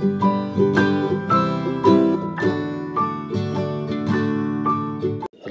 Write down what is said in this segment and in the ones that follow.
Thank you.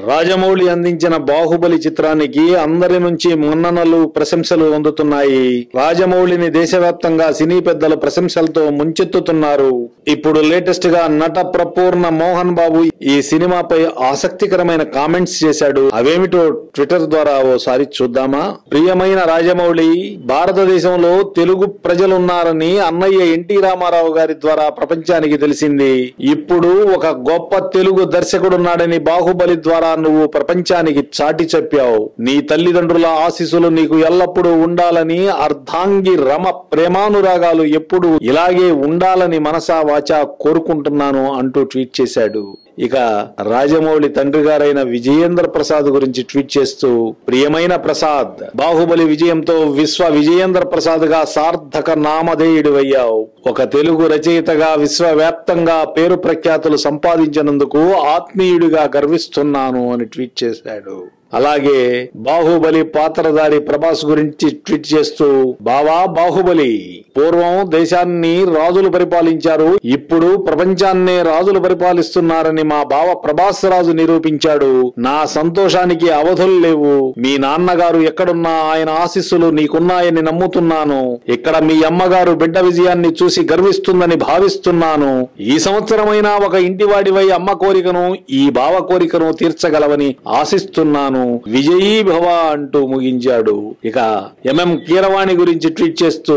Rajamouli అందించిన బాహుబలి చిత్రానికి అందరి నుంచి మన్ననలు ప్రశంసలు అందుతున్నాయి. రాజమౌళిని దేశవ్యాప్తంగా సినీ పెద్దలు ప్రశంసలతో ముంచెత్తుతున్నారు. ఇప్పుడు లేటెస్ట్గా నట ప్రపూర్ణ మోహన్ బాబు ఈ సినిమాపై ఆసక్తికరమైన కామెంట్స్ చేశాడు. అవేమిటో ట్విట్టర్ ద్వారా ఓసారి చూద్దామా? ప్రియమైన రాజమౌళి భారతదేశంలో తెలుగు ప్రజలున్నారని అన్నయ్య ఎన్టీ రామారావు గారి ద్వారా ప్రపంచానికి తెలిసింది. ఇప్పుడు ఒక గొప్ప తెలుగు దర్శకుడున్నాడని బాహుబలి ద్వారా నువ్వు ప్రపంచానికి చాటి చెప్పావు. నీ తల్లిదండ్రుల ఆశీస్సులు నీకు ఎల్లప్పుడూ ఉండాలని అర్ధాంగి రమ ప్రేమానురాగాలు ఎప్పుడు ఇలాగే ఉండాలని మనసా వాచా కోరుకుంటున్నాను అంటూ ట్వీట్ చేశాడు. ఇక రాజమౌళి తండ్రి గారైన విజయేంద్ర ప్రసాద్ గురించి ట్వీట్ చేస్తూ ప్రియమైన ప్రసాద్ బాహుబలి విజయంతో విశ్వ విజయేంద్ర ప్రసాద్గా సార్థక నామధేయుడు అయ్యావు ఒక తెలుగు రచయితగా విశ్వవ్యాప్తంగా పేరు ప్రఖ్యాతులు సంపాదించినందుకు ఆత్మీయుడిగా గర్విస్తున్నాను అని ట్వీట్ చేశాడు. అలాగే బాహుబలి పాత్రధారి ప్రభాస్ గురించి ట్వీట్ చేస్తూ బావా బాహుబలి! పూర్వం దేశాన్ని రాజులు పరిపాలించారు ఇప్పుడు ప్రపంచాన్నే రాజులు పరిపాలిస్తున్నారని మా బావ ప్రభాస్ రాజు నిరూపించాడు. నా సంతోషానికి అవధులు లేవు. మీ నాన్నగారు ఎక్కడున్నా ఆయన ఆశీస్సులు నీకున్నాయని నమ్ముతున్నాను. ఇక్కడ మీ అమ్మగారు బిడ్డ విజయాన్ని చూసి గర్విస్తుందని భావిస్తున్నాను. ఈ సంవత్సరమైనా ఒక ఇంటివాడివై అమ్మ కోరికను ఈ బావ కోరికను తీర్చగలవని ఆశిస్తున్నాను. విజయీ భవ అంటూ ముగించాడు. ఇక ఎంఎం కీరవాణి గురించి ట్వీట్ చేస్తూ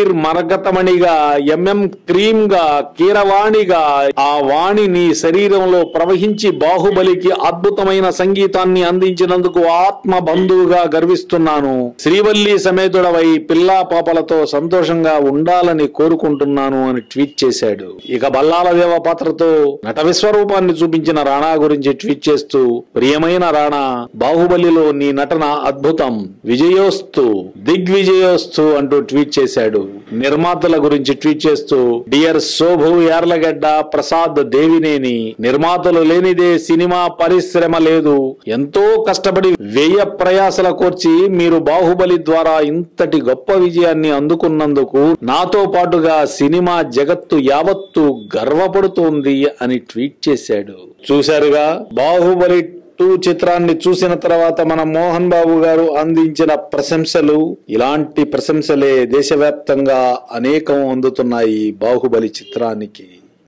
కీర్ మరగతమణిగా ఎంఎం క్రీమ్గా కీరవాణిగా ఆ వాణి నీ శరీరంలో ప్రవహించి బాహుబలికి అద్భుతమైన సంగీతాన్ని అందించినందుకు ఆత్మ బంధువుగా గర్విస్తున్నాను. శ్రీవల్లి సమేతుడవై పిల్లా పాపలతో సంతోషంగా ఉండాలని కోరుకుంటున్నాను అని ట్వీట్ చేశాడు. ఇక బల్లాల దేవ పాత్రతో నట విశ్వరూపాన్ని చూపించిన రాణా గురించి ట్వీట్ చేస్తూ ప్రియమైన రాణా బాహుబలిలో నీ నటన అద్భుతం. విజయోస్తు దిగ్విజయోస్తు అంటూ ట్వీట్ చేశాడు. నిర్మాతల గురించి ట్వీట్ చేస్తూ డియర్ శోభు యార్లగడ్డ ప్రసాద్ దేవినేని నిర్మాతలు లేనిదే సినిమా పరిశ్రమ లేదు. ఎంతో కష్టపడి వ్యయ ప్రయాసల కోర్చి మీరు బాహుబలి ద్వారా ఇంతటి గొప్ప విజయాన్ని అందుకున్నందుకు నాతో పాటుగా సినిమా జగత్తు యావత్తు గర్వపడుతోంది అని ట్వీట్ చేశాడు. చూశారుగా బాహుబలి టూ చిత్రాన్ని చూసిన తర్వాత మన మోహన్ బాబు గారు అందించిన ప్రశంసలు ఇలాంటి ప్రశంసలే దేశవ్యాప్తంగా అనేకం అందుతున్నాయి బాహుబలి చిత్రానికి.